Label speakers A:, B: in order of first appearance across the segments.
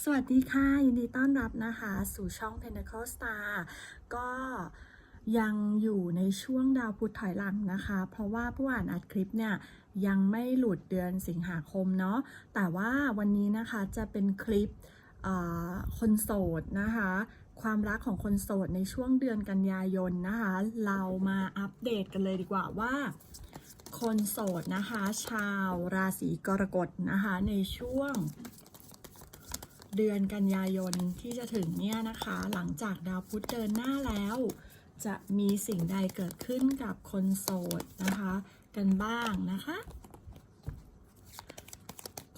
A: สวัสดีค่ะ ยินดีต้อนรับนะคะ สู่ช่อง Pentacle Star ก็ยังอยู่ในช่วงดาวพุธถอยหลังนะคะ เพราะว่าผู้อ่านอัดคลิปเนี่ยยังไม่หลุดเดือนสิงหาคมเนาะแต่ว่าวันนี้นะคะจะเป็นคลิปคนโสดนะคะ ความรักของคนโสดในช่วงเดือนกันยายนนะคะ เรามาอัปเดตกันเลยดีกว่าว่าคนโสดนะคะ ชาวราศีกรกฎนะคะในช่วง เดือนกันยายนที่จะถึงเนี่ยนะคะ หลังจากดาวพุธเดินหน้าแล้ว จะมีสิ่งใดเกิดขึ้นกับคนโสดนะคะ กันบ้างนะคะ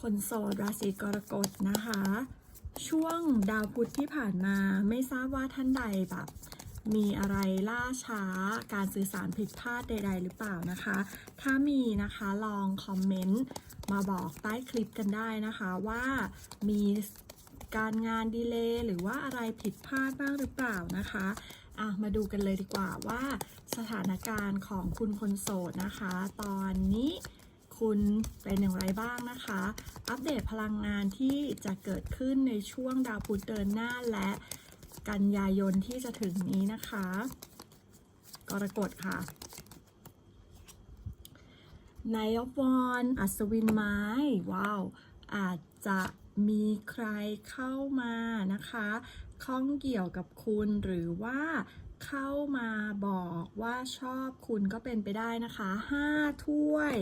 A: คนโสดราศีกรกฎนะคะ ช่วงดาวพุธที่ผ่านมาไม่ทราบว่าท่านใดแบบมีอะไรล่าช้าการสื่อสารผิดพลาดใด ๆ หรือเปล่านะคะ ถ้ามีนะคะลองคอมเมนต์มาบอกใต้คลิปกันได้นะคะว่ามี การงานดีเลย์หรือว่าอะไรผิดพลาดบ้างหรือเปล่านะคะอะมาดูกันเลยดีกว่าว่าสถานการณ์ของคุณคนโสดนะคะ ตอนนี้คุณเป็นอย่างไรบ้างนะคะ อัปเดตพลังงานที่จะเกิดขึ้นในช่วงดาวพุธเดินหน้าและกันยายนที่จะถึงนี้นะคะ กรกฎค่ะนายกวอนอัศวินไม้ ว้าว อาจจะ มีใครเข้ามานะคะข้องเกี่ยวกับคุณหรือว่าเข้ามาบอกว่าชอบคุณก็เป็นไปได้นะคะห้าถ้วย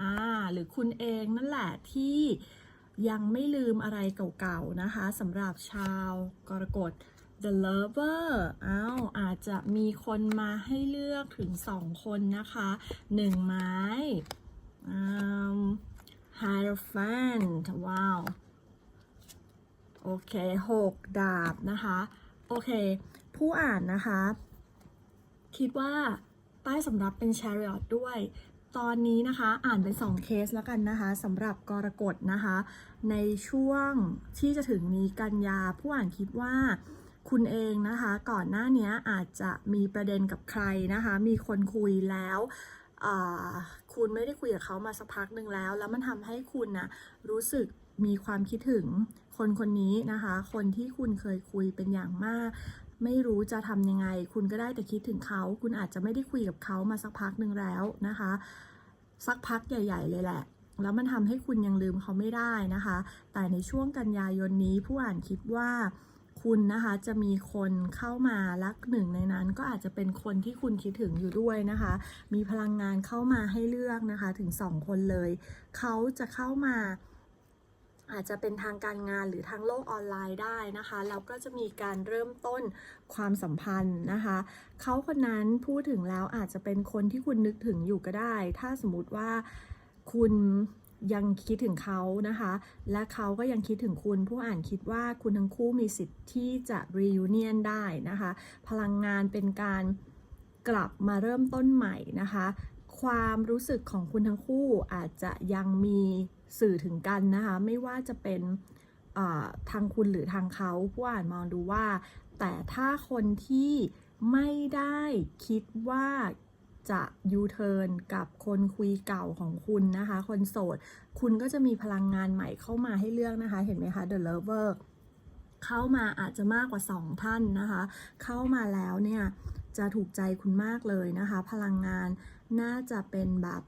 A: อ่าหรือคุณเองนั่นแหละที่ยังไม่ลืมอะไรเก่าๆนะคะสำหรับชาวกรกฎ The Lover อ้าวอาจจะมีคนมาให้เลือกถึงสองคนนะคะหนึ่งไม้อืม Hierophant ว้าว โอเคหกดาบนะคะ โอเค ผู้อ่านนะคะ คิดว่าป้สำรับเป็น Chariot ด้วย ตอนนี้นะคะอ่านเป็น2เคสแล้วกันนะคะสำหรับกรกฎนะคะ ในช่วงที่จะถึงนี้กันยา ผู้อ่านคิดว่าคุณเองนะคะ ก่อนหน้านี้อาจจะมีประเด็นกับใครนะคะ มีคนคุยแล้ว คุณไม่ได้คุยกับเขามาสักพักหนึ่งแล้ว แล้วมันทำให้คุณนะรู้สึกมีความคิดถึงคนคนนี้นะคะ คนที่คุณเคยคุยเป็นอย่างมาก ไม่รู้จะทำยังไง คุณก็ได้แต่คิดถึงเขา คุณอาจจะไม่ได้คุยกับเขามาสักพักหนึ่งแล้วนะคะ สักพักใหญ่ ๆ เลยแหละ แล้วมันทำให้คุณยังลืมเขาไม่ได้นะคะ แต่ในช่วงกันยายนนี้ผู้อ่านคิดว่า คุณนะคะ จะมีคนเข้ามาลักหนึ่งในนั้น ก็อาจจะเป็นคนที่คุณคิดถึงอยู่ด้วยนะคะ มีพลังงานเข้ามาให้เลือกนะคะถึงสองคนเลย เขาจะเข้ามาอาจจะเป็นทางการงานหรือทางโลกออนไลน์ได้นะคะแล้วก็จะมีการเริ่มต้นความสัมพันธ์นะคะ เขาคนนั้นพูดถึงแล้วอาจจะเป็นคนที่คุณนึกถึงอยู่ก็ได้ ถ้าสมมติว่าคุณ ยังคิดถึงเขานะคะ และเขาก็ยังคิดถึงคุณผู้อ่านคิดว่าคุณทั้งคู่มีสิทธิ์ที่จะ reunion ได้นะคะ พลังงานเป็นการกลับมาเริ่มต้นใหม่นะคะ ความรู้สึกของคุณทั้งคู่อาจจะยังมีสื่อถึงกันนะคะ ไม่ว่าจะเป็นทางคุณหรือทางเขาผู้อ่านมองดูว่า แต่ถ้าคนที่ไม่ได้คิดว่า จะยูเทิร์นกับคนคุยเก่าของคุณนะคะ คนโสด คุณก็จะมีพลังงานใหม่เข้ามาให้เลือกนะคะ เห็นไหมคะ The Lover เข้ามาอาจจะมากกว่า 2 ท่านนะคะ เข้ามาแล้วเนี่ยจะถูกใจคุณมากเลยนะคะ พลังงานน่าจะเป็นแบบ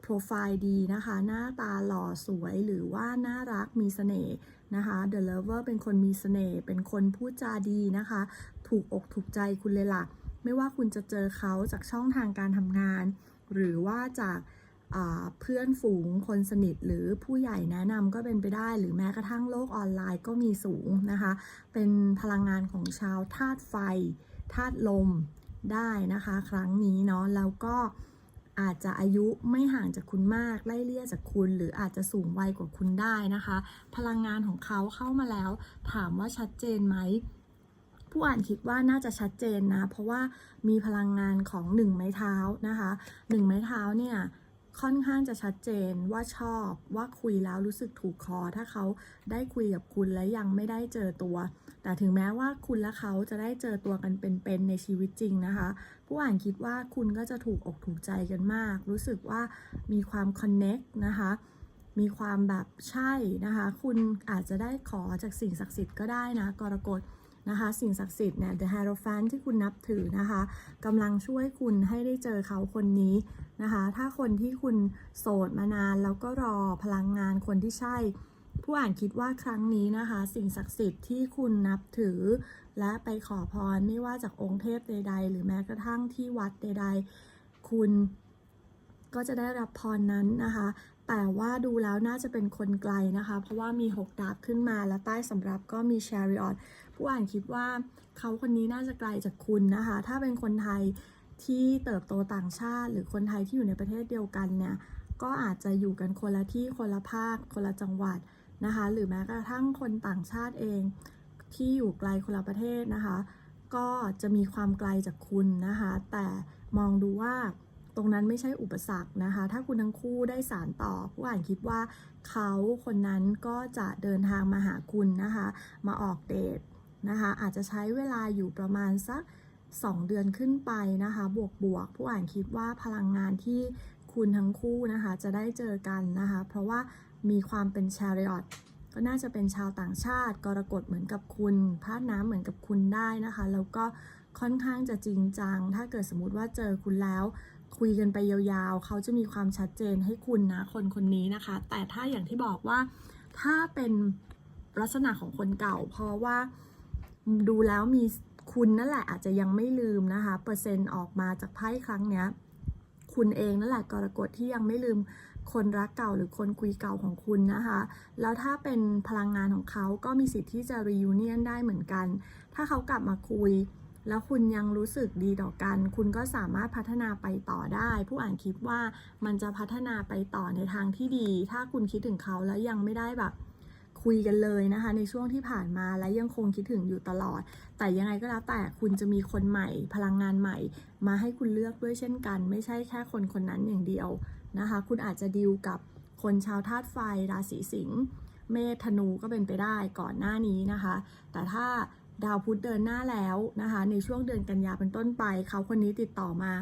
A: โปรไฟล์ดีนะคะ หน้าตาหล่อสวยหรือว่าน่ารักมีเสน่ห์นะคะ The Lover เป็นคนมีเสน่ห์เป็นคนพูดจาดีนะคะ ถูกอกถูกใจคุณเลยล่ะ ไม่ว่าคุณจะเจอเขาจากช่องทางการทำงาน หรือว่าจากเพื่อนฝูงคนสนิทหรือผู้ใหญ่แนะนำก็เป็นไปได้หรือแม้กระทั่งโลกออนไลน์ก็มีสูงนะคะ เป็นพลังงานของชาวธาตุไฟธาตุลมได้นะคะ ครั้งนี้เนาะแล้วก็อาจจะอายุไม่ห่างจากคุณมากไล่เลี่ยจากคุณ หรืออาจจะสูงวัยกว่าคุณได้นะคะ พลังงานของเขาเข้ามาแล้ว ถามว่าชัดเจนไหม ผู้อ่านคิดว่าน่าจะชัดเจนนะ เพราะว่ามีพลังงานของหนึ่งไม้เท้านะคะหนึ่งไม้เท้าเนี่ยค่อนข้างจะชัดเจนว่าชอบว่าคุยแล้วรู้สึกถูกคอ ถ้าเขาได้คุยกับคุณและยังไม่ได้เจอตัว แต่ถึงแม้ว่าคุณและเขาจะได้เจอตัวกันเป็นๆในชีวิตจริงนะคะ ผู้อ่านคิดว่าคุณก็จะถูกอกถูกใจกันมาก รู้สึกว่ามีความคอนเน็กนะคะมีความแบบใช่นะคะ คุณอาจจะได้ขอจากสิ่งศักดิ์สิทธิ์ก็ได้นะกรกฎ นะคะสิ่งศักดิ์สิทธิ์เนี่ย The Hierophant ที่คุณนับถือนะคะกำลังช่วยคุณให้ได้เจอเขาคนนี้นะคะถ้าคนที่คุณโสดมานานแล้วก็รอพลังงานคนที่ใช่ ผู้อ่านคิดว่าครั้งนี้นะคะ สิ่งศักดิ์สิทธิ์ที่คุณนับถือ และไปขอพรไม่ว่าจากองค์เทพใด ๆ หรือแม้กระทั่งที่วัดใด ๆ คุณก็จะได้รับพรนั้นนะคะ แต่ว่าดูแล้วน่าจะเป็นคนไกลนะคะ เพราะว่ามี 6 ดาบขึ้นมาและใต้สำรับก็มี chariot ผู้อ่านคิดว่าเขาคนนี้น่าจะไกลจากคุณนะคะ ถ้าเป็นคนไทยที่เติบโตต่างชาติ หรือคนไทยที่อยู่ในประเทศเดียวกันเนี่ย ก็อาจจะอยู่กันคนละที่คนละภาค คนละจังหวัดนะคะ หรือแม้กระทั่งคนต่างชาติเอง ที่อยู่ไกลคนละประเทศนะคะ ก็จะมีความไกลจากคุณนะคะ แต่มองดูว่า ตรงนั้นไม่ใช่อุปสรรคนะคะ ถ้าคุณทั้งคู่ได้สารต่อ ผู้อ่านคิดว่าเขาคนนั้นก็จะเดินทางมาหาคุณนะคะ มาออกเดทนะคะ อาจจะใช้เวลาอยู่ประมาณสัก 2 เดือนขึ้นไปนะคะ บวกบวกผู้อ่านคิดว่าพลังงานที่คุณทั้งคู่นะคะจะได้เจอกันนะคะ เพราะว่ามีความเป็น chariot ก็น่าจะเป็นชาวต่างชาติ กรกฎเหมือนกับคุณพาดน้ำเหมือนกับคุณได้นะคะ แล้วก็ค่อนข้างจะจริงจัง ถ้าเกิดสมมติว่าเจอคุณแล้ว คุยกันไปยาวๆ เขาจะมีความชัดเจนให้คุณนะคนคนนี้นะคะ แต่ถ้าอย่างที่บอกว่าถ้าเป็นลักษณะของคนเก่า เพราะว่าดูแล้วมีคุณนั่นแหละอาจจะยังไม่ลืมนะคะ เปอร์เซ็นต์ออกมาจากไพ่ครั้งเนี้ยคุณเองนั่นแหละกรกฎที่ยังไม่ลืมคนรักเก่าหรือคนคุยเก่าของคุณนะคะ แล้วถ้าเป็นพลังงานของเขาก็มีสิทธิ์ที่จะ reunion ได้เหมือนกัน ถ้าเขากลับมาคุย แล้วคุณยังรู้สึกดีต่อกัน คุณก็สามารถพัฒนาไปต่อได้ ผู้อ่านคิดว่ามันจะพัฒนาไปต่อในทางที่ดี ถ้าคุณคิดถึงเขาแล้วยังไม่ได้แบบคุยกันเลยนะคะ ในช่วงที่ผ่านมาและยังคงคิดถึงอยู่ตลอด แต่ยังไงก็แล้วแต่คุณจะมีคนใหม่ พลังงานใหม่ มาให้คุณเลือกด้วยเช่นกัน ไม่ใช่แค่คนคนนั้นอย่างเดียวนะคะ คุณอาจจะดีลกับคนชาวธาตุไฟราศีสิงห์เมษธนูก็เป็นไปได้ก่อนหน้านี้นะคะ แต่ถ้า ดาวพุธเดินหน้าแล้วนะคะ ในช่วงเดือนกันยาเป็นต้นไป เขาคนนี้ติดต่อมา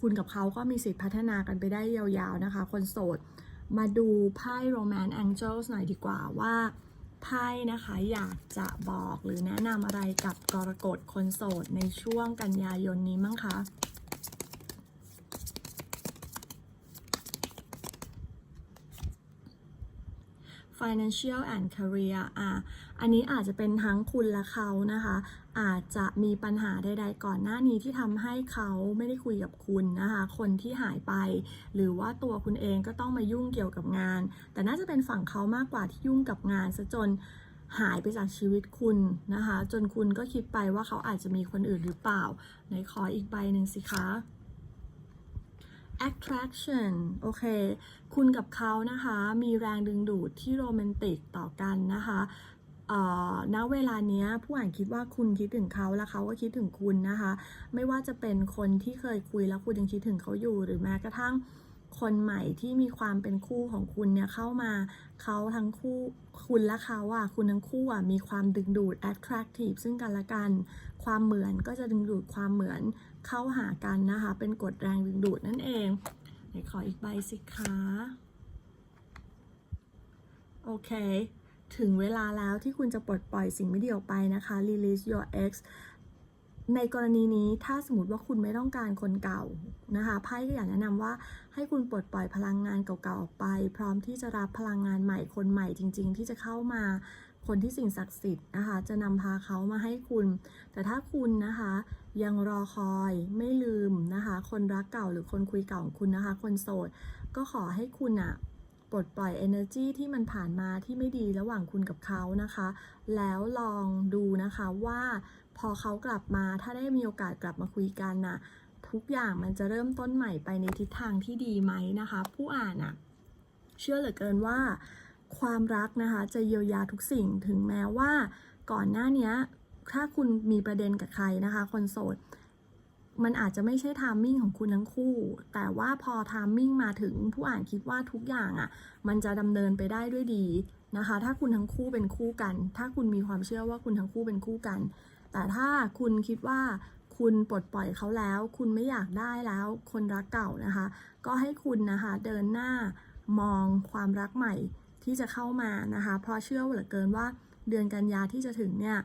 A: คุณกับเขาก็มีสิทธิ์พัฒนากันไปได้ยาวๆนะคะ คนโสด มาดูไพ่ Romance Angels หน่อยดีกว่าว่าไพ่นะคะอยากจะบอกหรือแนะนำอะไรกับกรกฎคนโสดในช่วงกันยายนนี้มั้งคะ financial and career อะอันนี้อาจจะเป็นทั้งคุณและเขานะคะ อาจจะมีปัญหาใดๆก่อนหน้านี้ที่ทำให้เขาไม่ได้คุยกับคุณนะคะ คนที่หายไป หรือว่าตัวคุณเองก็ต้องมายุ่งเกี่ยวกับงาน แต่น่าจะเป็นฝั่งเขามากกว่าที่ยุ่งกับงานซะจนหายไปจากชีวิตคุณนะคะ จนคุณก็คิดไปว่าเขาอาจจะมีคนอื่นหรือเปล่าไหนขออีกใบหนึ่งสิคะ attraction โอเค คุณกับเขานะคะ มีแรงดึงดูดที่โรแมนติกต่อกันนะคะเอ่อณเวลาเนี้ยผู้อ่านคิดว่าคุณคิดถึงเขาและเขาก็คิดถึงคุณนะคะ ไม่ว่าจะเป็นคนที่เคยคุยแล้วคุณยังคิดถึงเขาอยู่ หรือแม้กระทั่งคนใหม่ที่มีความเป็นคู่ของคุณเนี่ยเข้ามาเขาทั้งคู่คุณและเขาอะคุณทั้งคู่อะมีความดึงดูด attractive ซึ่งกันและกัน ความเหมือนก็จะดึงดูดความเหมือน เข้าหากันนะคะ เป็นกฎแรงดึงดูดนั่นเองไหนขออีกใบสิคะโอเค ถึงเวลาแล้วที่คุณจะปลดปล่อยสิ่งไม่ดีออกไปนะคะ release your ex ในกรณีนี้ถ้าสมมติว่าคุณไม่ต้องการคนเก่านะคะไพ่ก็อยากแนะนำว่าให้คุณปลดปล่อยพลังงานเก่าๆออกไป พร้อมที่จะรับพลังงานใหม่คนใหม่จริง ๆ ที่จะเข้ามา คนที่สิ่งศักดิ์สิทธิ์นะคะ จะนำพาเขามาให้คุณ แต่ถ้าคุณนะคะ ยังรอคอยไม่ลืมนะคะ คนรักเก่าหรือคนคุยเก่าของคุณนะคะ คนโสด ก็ขอให้คุณอะปลดปล่อย energy ที่มันผ่านมาที่ไม่ดีระหว่างคุณกับเขานะคะ แล้วลองดูนะคะว่าพอเขากลับมาถ้าได้มีโอกาสกลับมาคุยกันน่ะทุกอย่างมันจะเริ่มต้นใหม่ไปในทิศทางที่ดีไหมนะคะ ผู้อ่านอะเชื่อเหลือเกินว่า ความรักนะคะจะเยียวยาทุกสิ่งถึงแม้ว่าก่อนหน้านี้ถ้าคุณมีประเด็นกับใครนะคะคนโสด มันอาจจะไม่ใช่ทามมิ่งของคุณทั้งคู่ แต่ว่าพอทามมิ่งมาถึงผู้อ่านคิดว่าทุกอย่างอะ่ะมันจะดำเนินไปได้ด้วยดีนะคะ ถ้าคุณทั้งคู่เป็นคู่กัน ถ้าคุณมีความเชื่อว่าคุณทั้งคู่เป็นคู่กัน แต่ถ้าคุณคิดว่าคุณปลดปล่อยเขาแล้ว คุณไม่อยากได้แล้ว คนรักเก่านะคะ ก็ให้คุณนะคะเดินหน้ามองความรักใหม่ ที่จะเข้ามานะคะ เพราะเชื่อเหลือเกินว่าเดือนกันยาที่จะถึงเนี่ย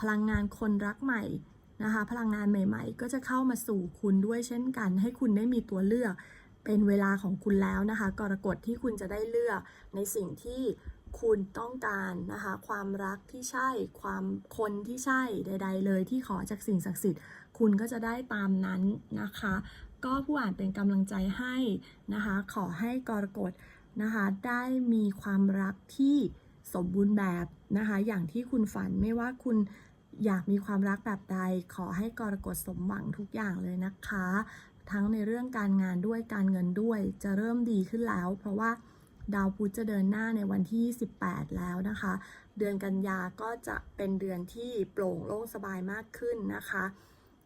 A: พลังงานคนรักใหม่นะคะ พลังงานใหม่ๆ ก็จะเข้ามาสู่คุณด้วยเช่นกัน ให้คุณได้มีตัวเลือกเป็นเวลาของคุณแล้วนะคะ กรกฎที่คุณจะได้เลือกในสิ่งที่คุณต้องการนะคะ ความรักที่ใช่ความคนที่ใช่ใด ๆ เลยที่ขอจากสิ่งศักดิ์สิทธิ์ คุณก็จะได้ตามนั้นนะคะ ก็ผู้อ่านเป็นกำลังใจให้นะคะ ขอให้กรกฎ นะคะได้มีความรักที่สมบูรณ์แบบนะคะอย่างที่คุณฝันไม่ว่าคุณอยากมีความรักแบบใด ขอให้กรกฎสมหวังทุกอย่างเลยนะคะ ทั้งในเรื่องการงานด้วยการเงินด้วย จะเริ่มดีขึ้นแล้ว เพราะว่าดาวพุธจะเดินหน้าในวันที่ 18 แล้วนะคะ เดือนกันยาก็จะเป็นเดือนที่โปร่งโล่งสบายมากขึ้นนะคะ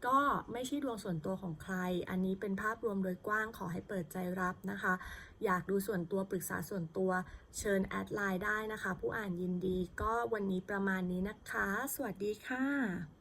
A: ก็ไม่ใช่ดวงส่วนตัวของใคร อันนี้เป็นภาพรวมโดยกว้างขอให้เปิดใจรับนะคะ อยากดูส่วนตัวปรึกษาส่วนตัวเชิญแอดไลน์ได้นะคะ ผู้อ่านยินดีก็วันนี้ประมาณนี้นะคะ สวัสดีค่ะ